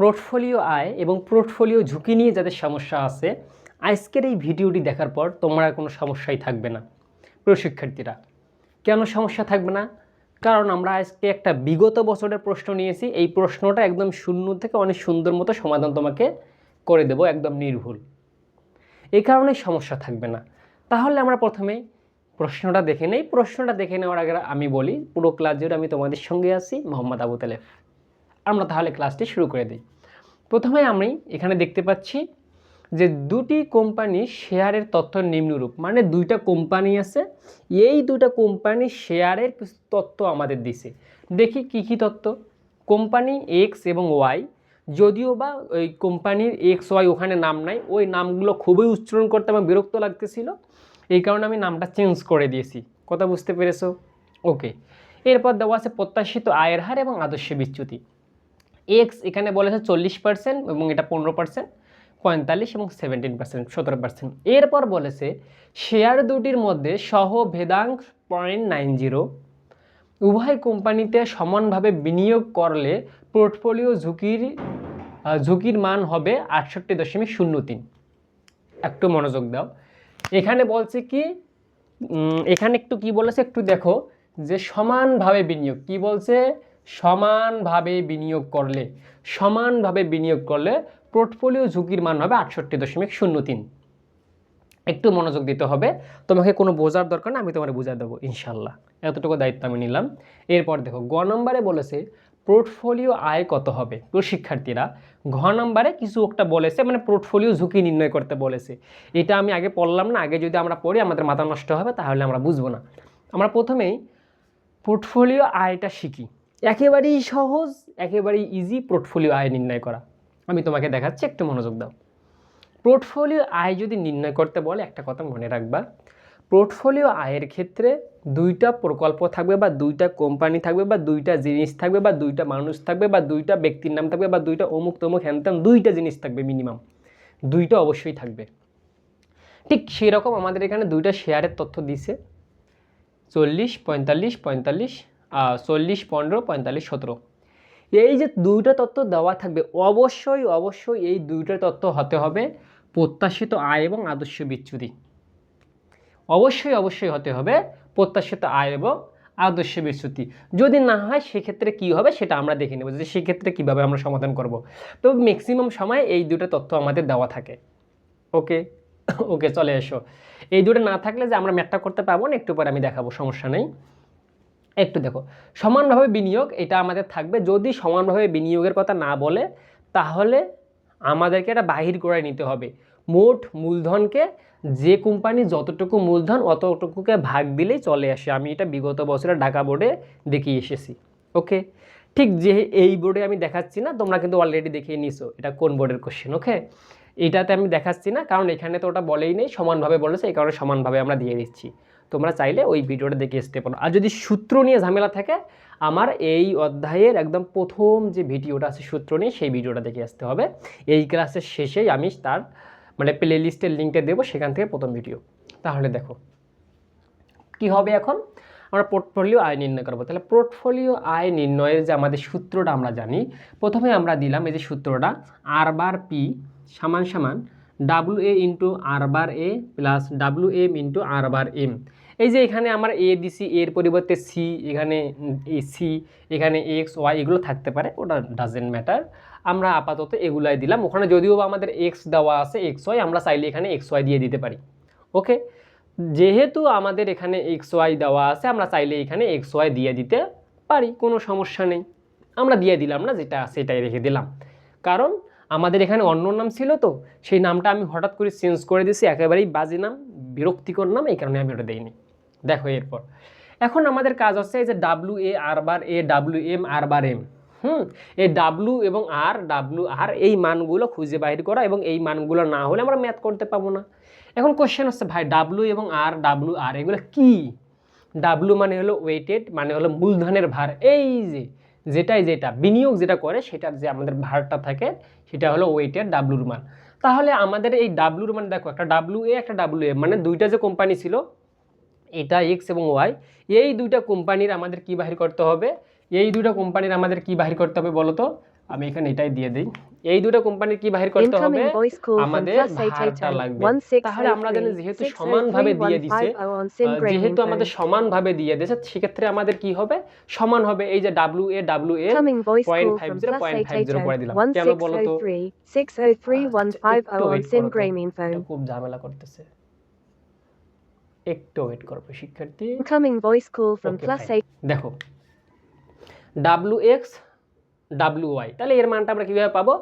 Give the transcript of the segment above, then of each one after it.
Portfolio আয় এবং portfolio ঝুঁকি নিয়ে যাদের সমস্যা আছে, আজকের এই ভিডিওটি দেখার পর তোমরা কোনো সমস্যাই থাকবে না প্রিয় শিক্ষার্থীরা কেন সমস্যা থাকবে না? কারণ আমরা আজকে একটা বিগত বছরের প্রশ্ন নিয়েছি, এই প্রশ্নটা একদম শূন্য থেকে অনেক সুন্দর মতো সমাধান তোমাকে করে দেব, একদম নির্ভুল। এই কারণে সমস্যা থাকবে না। তাহলে আমরা প্রথমে প্রশ্নটা দেখে নেই। প্রশ্নটা দেখে নেওয়ার আগে আমি বলি, পুরো ক্লাস জুড়ে আমি তোমাদের সঙ্গে আছি, মোহাম্মদ আবু তালেফ আমরা তাহলে ক্লাসটি শুরু করে দিই। প্রথমে আমি এখানে দেখতে পাচ্ছি যে দুটি কোম্পানি শেয়ারের তথ্য নিম্নরূপ মানে দুইটা কোম্পানি আছে, এই দুটা কোম্পানি শেয়ারের কিছু তথ্য আমাদের দিছে। দেখি কি কি তথ্য। কোম্পানি এক্স এবং ওয়াই যদিও বা ওই কোম্পানির এক্স ওয়াই ওখানে নাম নাই, ওই নামগুলো খুবই উচ্চারণ করতে আমার বিরক্ত লাগতেছিল, এই কারণে আমি নামটা চেঞ্জ করে দিয়েছি। কথা বুঝতে পেরেছ? ওকে এরপর দেওয়া আছে প্রত্যাশিত আয়ের হার এবং আদর্শ বিচ্যুতি। এক্স এখানে বলেছে চল্লিশ পার্সেন্ট এবং এটা পনেরো পার্সেন্ট পঁয়তাল্লিশ এবং সেভেন্টিন পার্সেন্ট সতেরো পার্সেন্ট এরপর বলেছে শেয়ার দুটির মধ্যে সহ ভেদাঙ্ক পয়েন্ট নাইন জিরো উভয় কোম্পানিতে সমানভাবে বিনিয়োগ করলে পোর্টফোলিও ঝুঁকির ঝুঁকির মান হবে আটষট্টি দশমিক শূন্য তিন। একটু মনোযোগ দাও। এখানে বলছে কি এখানে একটু কি বলেছে, একটু দেখো, যে সমানভাবে বিনিয়োগ। কি বলছে? সমানভাবে বিনিয়োগ করলে, সমানভাবে বিনিয়োগ করলে পোর্টফোলিও ঝুঁকির মান হবে আটষট্টি দশমিক শূন্য তিন। একটু মনোযোগ দিতে হবে, তোমাকে কোনো বোঝার দরকার না, আমি তোমার বুঝা দেবো, ইনশাল্লাহ। এতটুকু দায়িত্ব আমি নিলাম। এরপর দেখো গ নম্বরে বলেছে, পোর্টফোলিও আয় কত হবে? তো শিক্ষার্থীরা, ঘ নম্বরে কিছু একটা বলেছে মানে পোর্টফোলিও ঝুঁকি নির্ণয় করতে বলেছে। এটা আমি আগে পড়লাম না, আগে যদি আমরা পড়ি, আমাদের মাথা নষ্ট হবে, তাহলে আমরা বুঝব না। আমরা প্রথমেই, পোর্টফোলিও আয়টা শিখি। একেবারেই সহজ, একেবারেই ইজি পোর্টফোলিও আয় নির্ণয় করা। আমি তোমাকে দেখাচ্ছি, একটু মনোযোগ দাও। পোর্টফোলিও আয় যদি নির্ণয় করতে বলে, একটা কথা মনে রাখবা পোর্টফোলিও আয়ের ক্ষেত্রে দুইটা প্রকল্প থাকবে বা দুইটা কোম্পানি থাকবে বা দুইটা জিনিস থাকবে বা দুইটা মানুষ থাকবে বা দুইটা ব্যক্তির নাম থাকবে বা দুইটা অমুক তমুক হ্যানত্যান দুইটা জিনিস থাকবে মিনিমাম দুইটা অবশ্যই থাকবে। ঠিক সেরকম আমাদের এখানে দুইটা শেয়ারের তথ্য দিছে। চল্লিশ, পঁয়তাল্লিশ পঁয়তাল্লিশ চল্লিশ, পনেরো, পঁয়তাল্লিশ, সতেরো। এই যে দুইটা তথ্য দেওয়া থাকবে, অবশ্যই অবশ্যই এই দুইটা তত্ত্ব হতে হবে প্রত্যাশিত আয় এবং আদর্শ বিচ্যুতি। অবশ্যই অবশ্যই হতে হবে প্রত্যাশিত আয় এবং আদর্শ বিচ্যুতি। যদি না হয়, সেক্ষেত্রে কী হবে সেটা আমরা দেখে নেব যে সেক্ষেত্রে কীভাবে আমরা সমাধান করব। তো ম্যাক্সিমাম সময় এই দুটো তথ্য আমাদের দেওয়া থাকে। ওকে? ওকে, চলে এসো। এই দুটো না থাকলে যে আমরা ম্যাটটা করতে পারব না, একটু পরে আমি দেখাবো, সমস্যা নেই। একটু দেখো, সমানভাবে বিনিয়োগ এটা আমাদের থাকবে। যদি সমানভাবে বিনিয়োগের কথা না বলে, তাহলে আমাদেরকে এটা বাহির করে নিতে হবে। মোট মূলধনকে যে কোম্পানি যতটুকু মূলধন, অতটুকুকে ভাগ দিলেই চলে আসে। আমি এটা বিগত বছরে ঢাকা বোর্ডে দেখিয়ে এসেছি। ওকে? ঠিক যে এই বোর্ডে আমি দেখাচ্ছি না, তোমরা কিন্তু অলরেডি দেখিয়ে নিছো। এটা কোন বোর্ডের কোশ্চেন ওকে? এটাতে আমি দেখাচ্ছি না, কারণ এখানে তো ওটা বলেই নেই, সমানভাবে বলেছে, এই কারণে সমানভাবে আমরা দিয়ে দিচ্ছি। তোমরা চাইলে ওই ভিডিওটা দেখে আসতে পারো আর যদি সূত্র নিয়ে ঝামেলা থাকে, আমার এই অধ্যায়ের একদম প্রথম যে ভিডিওটা আছে সূত্র নিয়ে, সেই ভিডিওটা দেখে আসতে হবে। এই ক্লাসের শেষেই আমি তার মানে প্লে লিস্টের লিঙ্কটা দেবো সেখান থেকে প্রথম ভিডিও। তাহলে দেখো, কি হবে এখন? আমরা পোর্টফোলিও আয় নির্ণয় করব। তাহলে পোর্টফোলিও আয় নির্ণয়ের যে আমাদের সূত্রটা আমরা জানি, প্রথমে আমরা দিলাম এই যে সূত্রটা আর বার পি সমান সমান W A into R bar A plus W M into R bar M এই যে এখানে আমার এ দিছি এর পরিবর্তে সি এখানে এ সি এখানে এক্স ওয়াই এগুলো থাকতে পারে, ওটা ডাজেন্ট ম্যাটার আমরা আপাতত এগুলাই দিলাম। ওখানে যদিও আমাদের এক্স দেওয়া আছে এক্স ওয়াই আমরা চাইলে এখানে এক্স ওয়াই দিয়ে দিতে পারি। ওকে যেহেতু আমাদের এখানে এক্স ওয়াই দেওয়া আছে, আমরা চাইলে এখানে এক্স ওয়াই দিয়ে দিতে পারি, কোনো সমস্যা নেই। আমরা দিয়ে দিলাম না, যেটা সেটাই রেখে দিলাম। কারণ আমাদের এখানে অন্য নাম ছিল তো, সেই নামটা আমি হঠাৎ করে চেঞ্জ করে দিয়েছি, একেবারেই বাজে নাম, বিরক্তিকর নাম, এই কারণে আমি ওটা দিইনি। দেখো এরপর। এখন আমাদের কাজ হচ্ছে এই যে W A R bar A W M R bar M হুম? এই ডাব্লু এবং আর ডাব্লু আর এই মানগুলো খুঁজে বাইর করা এবং এই মানগুলো না হলে আমরা ম্যাথ করতে পাবো না। এখন কোশ্চেন হচ্ছে, ভাই ডাব্লু এবং আর ডাব্লু আর এগুলো কি? ডাব্লু মানে হলো ওয়েটেড মানে হলো মূলধনের ভার। এই যে, যেটাই যেটা, বিনিয়োগ যেটা করে, সেটার যে আমাদের ভারটা থাকে, সেটা হলো ওয়েটেড ডাব্লুর মান। তাহলে আমাদের এই ডাব্লুর মান দেখো, একটা ডাব্লু এ একটা ডাব্লু এ মানে দুইটা যে কোম্পানি ছিল এটা এক্স এবং ওয়াই এই দুইটা কোম্পানির আমাদের কি বাহির করতে হবে? এই দুইটা কোম্পানির আমাদের কি বাহির করতে হবে বলো তো আমি এখানে এটাই দিয়ে দিই। এই দুটো কোম্পানির কি বাহির করতে হবে? আমাদের ভারটা লাগবে। তাহলে আমরা জানি যেহেতু সমানভাবে দিয়ে দিছে 603 on SIM আহ, grading যেহেতু. আমাদের সমানভাবে দিয়ে দিয়েছে সেক্ষেত্রে আমাদের কি হবে? সমান হবে এই যে W A W A voice call from 0.50, plus 0.50 করে দিলাম। 880 কেন বলো তো? 1603 603 আচ্ছা, একটু ওয়েট করবে শিক্ষার্থী। Voice call from Okay, plus fine. দেখো ডাব্লু এক্স ডাব্লু ওয়াই তাহলে এর মানটা আমরা কীভাবে পাবো?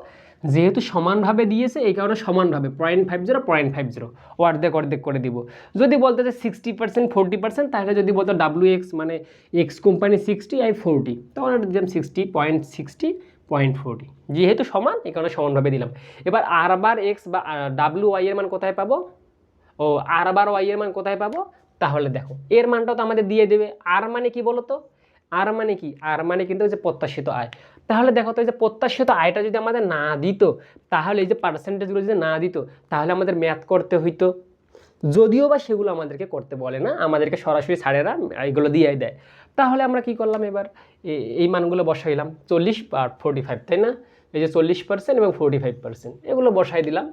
যেহেতু সমানভাবে দিয়েছে এই কারণে সমানভাবে point five zero point five zero অর্ধেক অর্ধেক করে দিব। যদি বলতে যে সিক্সটি পার্সেন্ট ফোরটি পার্সেন্ট তাহলে যদি বলতো ডাব্লু এক্স মানে এক্স কোম্পানি সিক্সটি আই ফোরটি তখন এটা দিলাম sixty point sixty point forty যেহেতু সমান এই কারণে সমানভাবে দিলাম। এবার আর বার এক্স বা ডাব্লু ওয়াই এর মান কোথায় পাবো? ও আর বার ওয়াই এর মান কোথায় পাবো? তাহলে দেখো, এর মানটাও তো আমাদের দিয়ে দেবে। আর মানে কি বলো তো আর মানে কি? আর মানে কিন্তু যে প্রত্যাশিত আয়। তাহলে দেখো তো এই যে প্রত্যাশিত আয়টা যদি আমাদের না দিত, তাহলে এই যে পার্সেন্টেজগুলো যদি না দিত, তাহলে আমাদের ম্যাথ করতে হইতো। যদিও বা সেগুলো আমাদেরকে করতে বলে না, আমাদেরকে সরাসরি ছাড়েরা এইগুলো দিয়ে দেয়। তাহলে আমরা কি করলাম এবার? এই মানগুলো বসাইলাম। চল্লিশ আর ফোর্টি ফাইভ তাই না? এই যে চল্লিশ পার্সেন্ট এবং ফোর্টি ফাইভ পার্সেন্ট এগুলো বসাই দিলাম।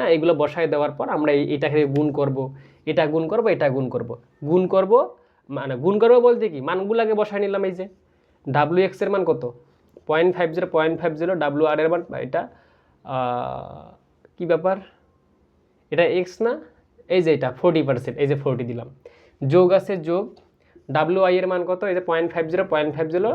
হ্যাঁ এগুলো বসাই দেওয়ার পর আমরা এটাকে গুণ করব। এটা গুণ করব, এটা গুণ করব। গুণ করব মানে গুণ করব বলতে কি? মানগুলোকে বসাই নিলাম এই যে। ডাব্লিউ এক্সের মান কত? Point five zero, point five zero W R এর মান এটা কি ব্যাপার? এটা এক্স না? এই যে এটা ফোর্টি পার্সেন্ট এই যে ফোর্টি দিলাম। যোগ আছে যোগ ডাব্লিউ আই এর মান কত? এই যে point five zero, point five zero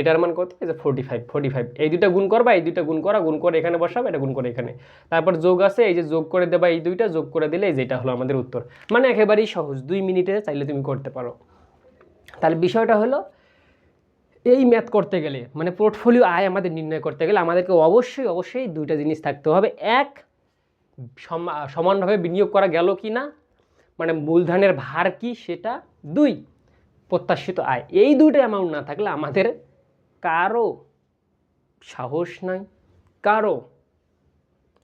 এটার মান কত? যে ফোর্টি ফাইভ ফোর্টি ফাইভ এই দুইটা গুণ করবা, এই দুইটা গুণ করা, গুণ করে এখানে বসাবে, এটা গুণ করে এখানে। তারপর যোগ আছে, এই যে যোগ করে দেবা এই দুইটা, যোগ করে দিলে এই যেটা হলো আমাদের উত্তর। মানে একেবারেই সহজ, দুই মিনিটে চাইলে তুমি করতে পারো। তাহলে বিষয়টা হলো, এই ম্যাথ করতে গেলে মানে পোর্টফোলিও আয় আমাদের নির্ণয় করতে গেলে আমাদেরকে অবশ্যই অবশ্যই দুইটা জিনিস থাকতে হবে। এক সমানভাবে বিনিয়োগ করা গেল কি না? মানে মূলধনের ভার কি সেটা? দুই, প্রত্যাশিত আয়। এই দুইটা অ্যামাউন্ট না থাকলে আমাদের কারও সাহস নাই, কারও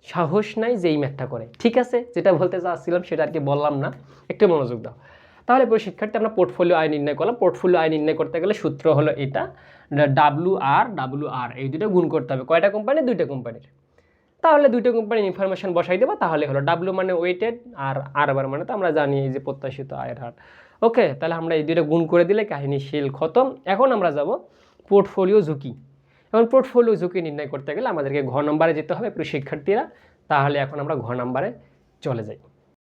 সাহস নাই যে এই ম্যাথটা করে। ঠিক আছে? যেটা বলতে চাচ্ছিলাম সেটা আর কি বললাম না। একটু মনোযোগ দাও। তাহলে প্রিয় শিক্ষার্থী, আমরা পোর্টফোলিও আয় নির্ণয় করলাম। পোর্টফোলিও আয় নির্ণয় করতে গেলে সূত্র হলো এটা। ডাব্লু আর ডাব্লু আর এই দুটো গুণ করতে হবে। কয়টা কোম্পানি দুইটা কোম্পানির তাহলে দুইটা কোম্পানির ইনফরমেশন বসাই দেবো। তাহলে হলো ডাব্লু মানে ওয়েটেড আর আর বার মানে তো আমরা জানি যে প্রত্যাশিত আয়ের হার। ওকে তাহলে আমরা এই দুইটা গুণ করে দিলে কাহিনী শিল খতম। এখন আমরা যাব পোর্টফোলিও ঝুঁকি। এখন পোর্টফোলিও ঝুঁকি নির্ণয় করতে গেলে আমাদেরকে ঘ নম্বরে যেতে হবে, প্রিয় শিক্ষার্থীরা। তাহলে এখন আমরা ঘ নম্বরে চলে যাই।